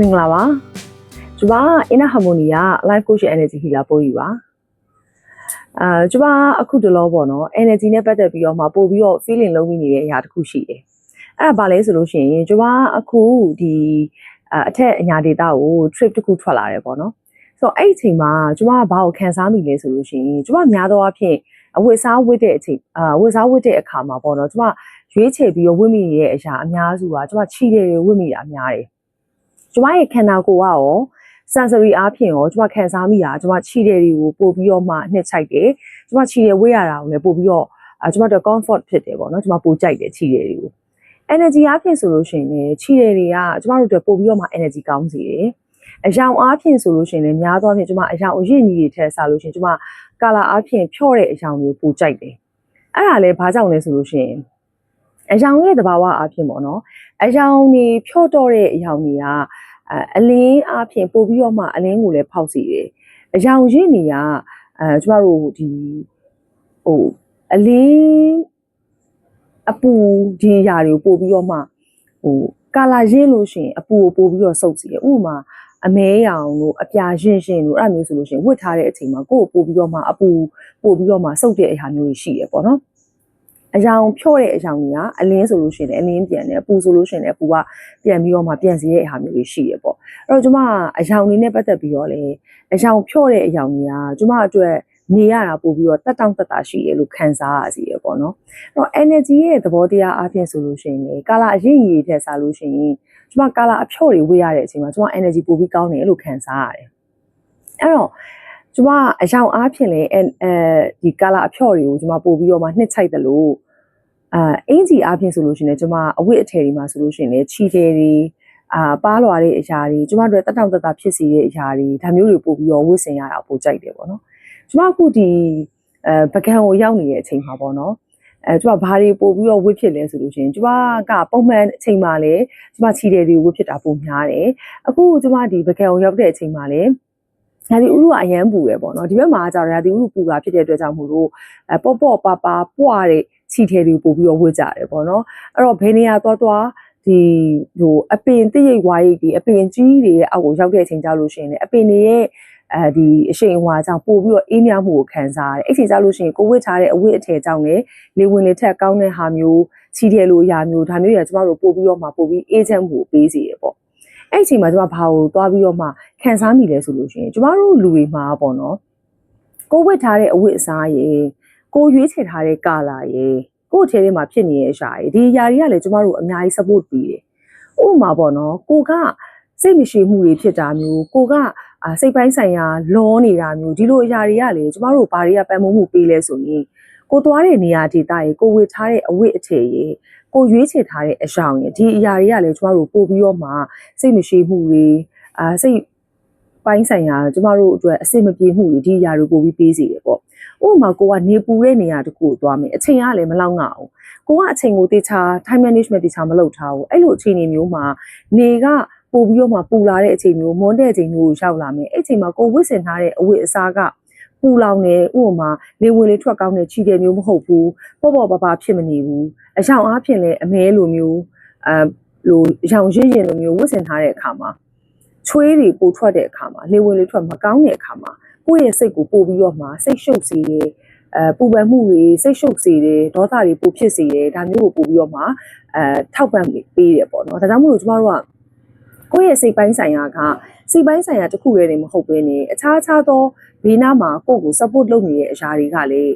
မင်္ဂလာပါကျွန်မ Inner Harmony က Life Coach Energy Healer ပို့ယူပါအာကျွန်မအခုတလောပေါ့နော် energy နဲ့ပတ်သက်ပြီးတော့မှပို့ပြီးတော့ feeling လုံးမိနေတဲ့အရာတစ်ခုရှိတယ်အဲ့ဒါဘာလဲဆိုလို့ရှိရင်ကျွန်မအခုဒီအာအထက်အညာဒေတာကို trip တစ်ခုထွက်လာတယ်ပေါ့နော်ဆိုတော့အဲ့ဒီအချိန်မှာကျွန်မကဘာကိုခံစားမိလဲဆိုလို့ရှိရင်ကျွန်မများသောအားဖြင့်အဝတ်စားဝတ်တဲ့အချိန်အာဝတ်စားဝတ်တဲ့အခါမှာပေါ့နော်ကျွန်မရွေးချယ်ပြီးတော့ဝတ်မိနေတဲ့အရာအများစုကကျွန်မခြိတယ်တွေဝတ်မိတာများတယ် ကျမရဲ့ခန္ဓာကိုယ်ကရော sensory အားဖြင့်ရောကျမခံစားမိတာကျမခြိတဲ့တွေကိုပို့ပြီးတော့မှနှစ်ချိုက်တယ်ကျမခြိတဲ့ဝေးရတာကိုလည်းပို့ပြီးတော့အဲကျမတို့ comfort ဖြစ်တယ်ပေါ့နော်ကျမပို့ကြိုက်တယ်ခြိတဲ့တွေကို energy အားဖြင့်ဆိုလို့ရှိရင်လည်းခြိတဲ့တွေကကျမတို့အတွက်ပို့ပြီးတော့မှ energy ကောင်းစေတယ်အယောင်အားဖြင့်ဆိုလို့ရှိရင်လည်းများသောအားဖြင့်ကျမအယောင်အရင့်ကြီးတွေထက်စားလို့ရှိရင်ကျမကာလာအားဖြင့်ဖြော့တဲ့အယောင်တွေကိုပို့ကြိုက်တယ်အဲ့ဒါလည်းဘာကြောင့်လဲဆိုလို့ရှိရင် အယောင်ရဲ့သဘာဝအားဖြင့်ပေါ့နော်အယောင်တွေဖြော့တော့တဲ့အယောင်တွေကအဲအလင်းအားဖြင့်ပို့ပြီးတော့မှအလင်းကိုလည်းဖောက်စီတယ်အယောင်ရင့်တွေကအဲကျမတို့ဒီဟိုအလင်းအပူဒီຢာတွေကိုပို့ပြီးတော့မှဟိုကာလာရင့်လို့ရှိရင်အပူကိုပို့ပြီးတော့စုပ်စီတယ်ဥပမာအမဲရောင်တို့အပြာရင့်ရှင်းတို့အဲ့လိုမျိုးဆိုလို့ရှိရင်ဝတ်ထားတဲ့အချိန်မှာကိုယ့်ကိုပို့ပြီးတော့မှအပူပို့ပြီးတော့မှစုပ်တဲ့အရာမျိုးတွေရှိတယ်ပေါ့နော် အယောင်ဖြော့တဲ့အယောင်တွေကအလင်းဆိုလို့ရှိရင်လည်းအလင်းပြန်တယ်အပူဆိုလို့ရှိရင်လည်းအပူကပြန်ပြီးတော့မှပြန်စီတဲ့အရာမျိုးတွေရှိရပေါ့အဲ့တော့ကျမအယောင်လေးနဲ့ပတ်သက်ပြီးတော့လေအယောင်ဖြော့တဲ့အယောင်တွေကကျမအတွက်နေရတာပို့ပြီးတော့တက်တောင့်တက်တာရှိရလို့ခံစားရစီရပေါ့နော်အဲ့တော့ energy ရဲ့သဘောတရားအပြင်ဆိုလို့ရှိရင်လေကာလာအရင်ကြီးထက်စားလို့ရှိရင်ကျမကာလာအဖြော့တွေဝေးရတဲ့အချိန်မှာကျမ energy ပို့ပြီးကောင်းတယ်လို့ခံစားရတယ်အဲ့တော့ကျမအယောင်အားဖြင့်လေအဲဒီကာလာအဖြော့တွေကိုကျမပို့ပြီးတော့မှနှစ်ချိုက်တယ်လို့ အာအင်ဂျီအားဖြင့်ဆိုလို့ရှိရင်ကျမအဝတ်အထည်တွေမှာဆိုလို့ရှိရင်လေချီတယ်တွေအာပါလွာတဲ့အရာတွေကျမတို့တက်တောင့်တက်တာဖြစ်စီတဲ့အရာတွေဒါမျိုးတွေပို့ပြီးတော့ဝတ်ဆင်ရတာပိုကြိုက်တယ်ပေါ့နော်ကျမအခုဒီအဲပကံကိုရောက်နေတဲ့အချိန်မှာပေါ့နော်အဲကျမဘာတွေပို့ပြီးတော့ဝတ်ဖြစ်လဲဆိုလို့ရှိရင်ကျမကပုံမှန်အချိန်မှာလေကျမချီတယ်တွေဝတ်ဖြစ်တာပိုများတယ်အခုကျမဒီပကံကိုရောက်တဲ့အချိန်မှာလေဒါဒီဥရုကအရန်ပူရယ်ပေါ့နော်ဒီဘက်မှာကျတော့ဒါဒီဥရုပူတာဖြစ်တဲ့အတွက်ကြောင့်မို့လို့အဲပေါ့ပေါ့ပါပါပွားတဲ့ ချီထဲတွေပို့ပြီးတော့ဝတ်ကြတယ်ပေါ့နော်အဲ့တော့ဘယ်နေရာသွားသွားဒီဟိုအပင်တိရိတ်ဝါရိတ်ဒီအပင်ကြီးတွေရဲ့အောက်ကိုရောက်တဲ့အချိန်ကြလို့ရှိရင်လည်းအပင်တွေရဲ့အဲဒီအရှိန်အဝါကြောင့်ပို့ပြီးတော့အေးမြမှုကိုခံစားရတယ်အဲ့ချိန်ကြလို့ရှိရင်ကိုဝတ်ထားတဲ့အဝတ်အထည်ကြောင့်လည်းလေဝင်လေထက်ကောင်းတဲ့ဟာမျိုးချီထဲလိုအရာမျိုးဒါမျိုးတွေကကျမတို့ပို့ပြီးတော့မှပို့ပြီးအေးချမ်းမှုကိုပေးစီရပေါ့အဲ့အချိန်မှာကျမဘာကိုသွားပြီးတော့မှခံစားမိလဲဆိုလို့ရှိရင်ကျမတို့လူတွေမှာပေါ့နော်ကိုဝတ်ထားတဲ့အဝတ်အစားရေ ကိုရွေးချယ်ထားတဲ့ကာလာရေကို့ထဲထဲမှာဖြစ်နေတဲ့အရာတွေဒီအရာတွေကလည်းကျမတို့အများကြီး support ပေးတယ်။ဥပမာပေါ့နော်ကိုကစိတ်မရှိမှုတွေဖြစ်တာမျိုးကိုကစိတ်ပိုင်းဆိုင်ရာလောနေတာမျိုးဒီလိုအရာတွေကလည်းကျမတို့ဘာတွေကပံ့ပိုးမှုပေးလဲဆိုရင်ကိုသွားတဲ့နေရာဒေသရေကိုဝေထားတဲ့အဝတ်အထည်ရေကိုရွေးချယ်ထားတဲ့အယောင်ရေဒီအရာတွေကလည်းကျမတို့ပို့ပြီးတော့မှစိတ်မရှိမှုတွေအာစိတ်ပိုင်းဆိုင်ရာကျမတို့အတွက်အဆင်မပြေမှုတွေဒီအရာတွေပို့ပြီးပေးစီတယ်ပေါ့ ဥပမာကိုကနေပူတဲ့နေရာတခုကိုသွားမယ်အချိန်ကလည်းမလောက်ငါအောင်ကိုကအချိန်ကိုတေချာ time management တေချာမလုပ်ထားဘူးအဲ့လိုအခြေအနေမျိုးမှာနေကပို့ပြီးတော့မှပူလာတဲ့အချိန်မျိုးမွန်းတဲ့အချိန်မျိုးကိုရောက်လာမယ်အဲ့အချိန်မှာကိုဝစ်စင်ထားတဲ့အဝတ်အစားကပူလောင်နေဥပမာလေဝင်လေးထွက်ကောင်းတဲ့ခြေတယ်မျိုးမဟုတ်ဘူးပေါ့ပေါ့ပါပါဖြစ်မနေဘူးအယောင်အားဖြင့်လည်းအမဲလိုမျိုးအဲလိုအယောင်ရင့်ရင်လိုမျိုးဝစ်စင်ထားတဲ့အခါမှာချွေးတွေပိုထွက်တဲ့အခါမှာလေဝင်လေးထွက်မကောင်းတဲ့အခါမှာ ကိုယ့်ရဲ့စိတ်ကိုပို့ပြီးတော့မှစိတ်ရှုပ်စေတယ်အဲပူပန်မှုတွေစိတ်ရှုပ်စေတယ်ဒေါသတွေပိုဖြစ်စေတယ်ဒါမျိုးကိုပို့ပြီးတော့မှအဲထောက်ပံ့ပေးတယ်ပေါ့နော်ဒါကြောင့်မို့လို့ကျမတို့ကကိုယ့်ရဲ့စိတ်ပိုင်းဆိုင်ရာကစိတ်ပိုင်းဆိုင်ရာတစ်ခုတည်းနေမဟုတ်ဘဲနဲ့အခြားခြားသောဘေးနားမှာကိုယ့်ကို support လုပ်နေတဲ့အရာတွေကလည်း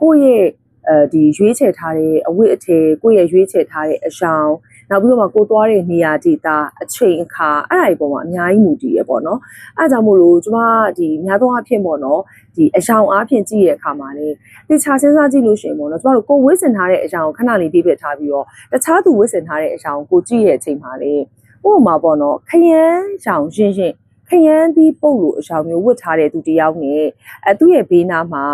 ကိုယ့်ရဲ့အဲဒီရွေးချယ်ထားတဲ့အဝတ်အထည်ကိုယ့်ရဲ့ရွေးချယ်ထားတဲ့အရှောင်း နောက်ပြီးတော့မှကိုသွားတဲ့နေရာဒေသအချိန်အခါအဲ့ဒါတွေပေါ်မှာအများကြီးမူတည်ရပေါ့နော်အဲ့ဒါကြောင့်မို့လို့ကျွန်မဒီများသောအားဖြင့်ပေါ့နော်ဒီအယောင်အားဖြင့်ကြည့်ရတဲ့အခါမှာလေတခြားစဉ်းစားကြည့်လို့ရှိရင်ပေါ့နော်ကျွန်တော်တို့ကိုဝစ်စင်ထားတဲ့အယောင်ကိုခဏလေးပြပြထားပြီးတော့တခြားသူဝစ်စင်ထားတဲ့အယောင်ကိုကြည့်ရတဲ့အချိန်မှာလေဥပမာပေါ့နော်ခရမ်းရှောင်ရှင်းရှင်းခရမ်းဒီပုတ်လို့အယောင်မျိုးဝတ်ထားတဲ့သူတယောက်နဲ့အဲသူ့ရဲ့ဘေးနားမှာ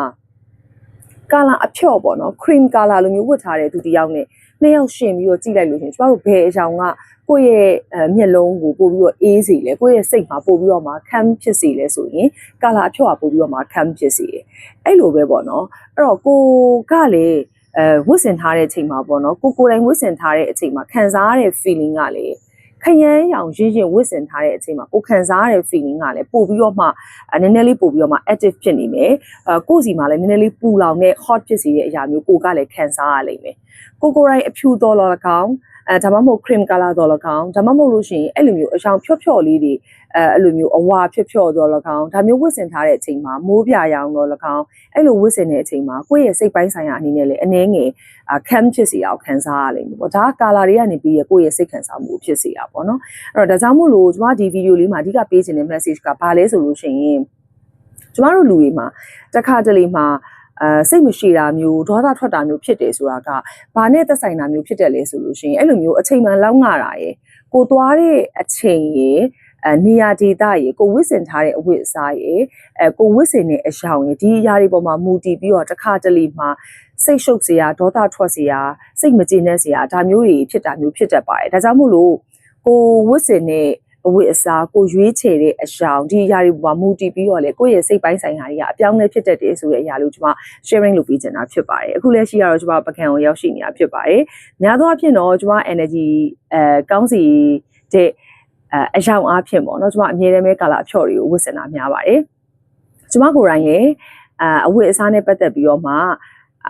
ကာလာအဖြော့ပေါ့နော် cream color လိုမျိုးဝတ်ထားတဲ့သူတယောက်နဲ့ နှစ်ယောက်ရှင်ပြီးတော့ကြည့်လိုက်လို့ရှင်ကျမတို့ဘယ်အကြောင်ကကိုယ့်ရဲ့အမျက်လုံးကိုပို့ပြီးတော့အေးစေလဲကိုယ့်ရဲ့စိတ်မှာပို့ပြီးတော့မှခမ်းဖြစ်စေလဲဆိုရင်ကာလာအဖြော့ကပို့ပြီးတော့မှခမ်းဖြစ်စေတယ်အဲ့လိုပဲပေါ့နော်အဲ့တော့ကိုကလည်းအဲဝတ်ဆင်ထားတဲ့အချိန်မှာပေါ့နော်ကိုကိုယ်တိုင်ဝတ်ဆင်ထားတဲ့အချိန်မှာခံစားရတဲ့ feeling ကလေ ခယမ်းရောင်ရင်းရင်ဝစ်စင်ထားတဲ့အချိန်မှာကိုခံစားရတဲ့ feeling ကလည်းပို့ပြီးတော့မှအဲနည်းနည်းလေးပို့ပြီးတော့မှ active ဖြစ်နေမယ်အဲကိုယ့်စီမှာလည်းနည်းနည်းလေးပူလောင်တဲ့ hot ဖြစ်စေတဲ့အရာမျိုးကိုကလည်းခံစားရလိမ့်မယ်ကိုကိုယ်တိုင်အဖြူတော်လော်၎င်း အဲဒါမှမဟုတ် cream color တော်၎င်းဒါမှမဟုတ်လို့ရှိရင်အဲ့လိုမျိုးအရောင်ဖြော့ဖြော့လေးတွေအဲအဲ့လိုမျိုးအဝါဖြော့ဖြော့တော်၎င်းဒါမျိုးဝစ်စင်ထားတဲ့အချိန်မှာမိုးပြရောင်တော်၎င်းအဲ့လိုဝစ်စင်တဲ့အချိန်မှာကိုယ့်ရဲ့စိတ်ပိုင်းဆိုင်ရာအနေနဲ့လည်းအနည်းငယ်အာ cam ဖြစ်စီအောင်ခံစားရလိမ့်မယ်ပေါ့ဒါကကာလာတွေကနေပြီးရကိုယ့်ရဲ့စိတ်ခံစားမှုဖြစ်စီတာပေါ့နော်အဲ့တော့ဒါကြောင့်မို့လို့ကျွန်မဒီဗီဒီယိုလေးမှာအဓိကပေးချင်တဲ့ message ကဘာလဲဆိုလို့ရှိရင်ကျမတို့လူတွေမှာတစ်ခါတလေမှာ အဲစိတ်မရှိတာမျိုးဒေါသထွက်တာမျိုးဖြစ်တယ်ဆိုတာကဘာနဲ့သက်ဆိုင်တာမျိုးဖြစ်တယ်လဲဆိုလို့ရှိရင်အဲ့လိုမျိုးအချိန်မှန်လောက်ငါတာရယ်ကိုသွားတဲ့အချိန်ရယ်အဲနေရာဒေသရယ်ကိုဝစ်စင်ထားတဲ့အဝတ်အစားရယ်အဲကိုဝစ်စင်တဲ့အယောင်ရယ်ဒီအရာတွေပေါ်မှာမူတည်ပြီးတော့တစ်ခါတလေမှာစိတ်ရှုပ်စရာဒေါသထွက်စရာစိတ်မကျေနပ်စရာဒါမျိုးတွေဖြစ်တာမျိုးဖြစ်တတ်ပါတယ်ဒါကြောင့်မို့လို့ကိုဝစ်စင်တဲ့ အဝတ်အစားကိုရွေးချယ်တဲ့အယောင်ဒီအရာတွေပေါ်မှာမူတည်ပြီးတော့လေကိုယ့်ရဲ့စိတ်ပိုင်းဆိုင်ရာတွေကအပြောင်းလဲဖြစ်တတ်တယ်ဆိုတဲ့အရာလို့ကျွန်မ sharing လုပ်ပေးချင်တာဖြစ်ပါတယ်အခုလက်ရှိကတော့ကျွန်မပကံကိုရောက်ရှိနေတာဖြစ်ပါတယ်များသောအားဖြင့်တော့ကျွန်မ energy အဲကောင်းစီတဲ့အဲအယောင်အားဖြင့်ပေါ့နော်ကျွန်မအမြဲတမ်းပဲကာလာအဖြော့တွေကိုဝတ်ဆင်တာများပါတယ်ကျွန်မကိုယ်တိုင်လည်းအအဝတ်အစားနဲ့ပတ်သက်ပြီးတော့မှ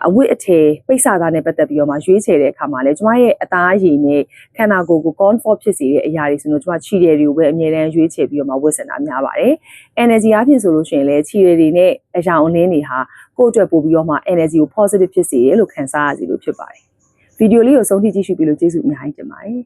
အဝတ်အထည်ပိတ်စာသားနဲ့ပတ်သက်ပြီးတော့မှရွေးချယ်တဲ့အခါမှာလည်းကျွန်မရဲ့အသားအရည်နဲ့ခန္ဓာကိုယ်ကို comfort ဖြစ်စေတဲ့အရာတွေဆိုတော့ကျွန်မခြေတယ်တွေကိုပဲအမြဲတမ်းရွေးချယ်ပြီးတော့မှဝတ်ဆင်တာများပါတယ် energy အဖြစ်ဆိုလို့ရှိရင်လည်းခြေတယ်တွေနဲ့အယောင်အလင်းတွေဟာကိုယ့်အတွက်ပို့ပြီးတော့မှ energy ကို positive ဖြစ်စေရလို့ခံစားရစီလို့ဖြစ်ပါတယ်ဗီဒီယိုလေးကိုဆုံးထိကြည့်ရှုပြီးလို့ကျေးဇူးအများကြီးတင်ပါတယ်